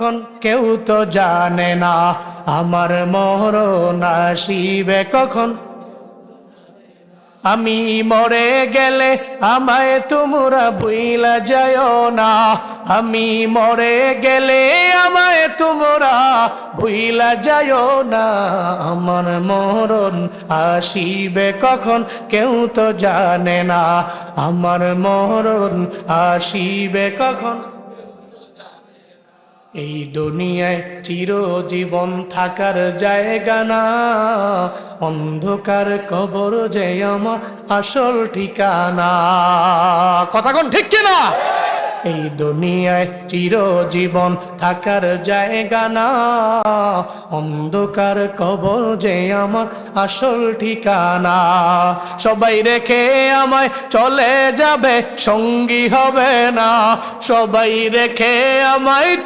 এখন কেউ তো জানে না, আমার মরণ আসিবে কখন? আমি মরে গেলে আমায় তোমরা বুইলা যায় না। আমি মরে গেলে আমায় তোমরা বুইলা যায় না। আমার মরণ আসিবে কখন কেউ তো জানে না, আমার মরণ আসিবে কখন? এই দুনিয়ায় চিরজীবন থাকার জায়গা না। অন্ধকার কবর যে আমার আসল ঠিকানা। কথা কোন ঠিক কিনা? এই দুনিয়ায় চিরজীবন থাকার জায়গা না। অন্ধকার কবর যে আমার আসল ঠিকানা। সবাই রেখে আমায় চলে যাবে, সঙ্গী হবে না। সবাই রেখে আমায়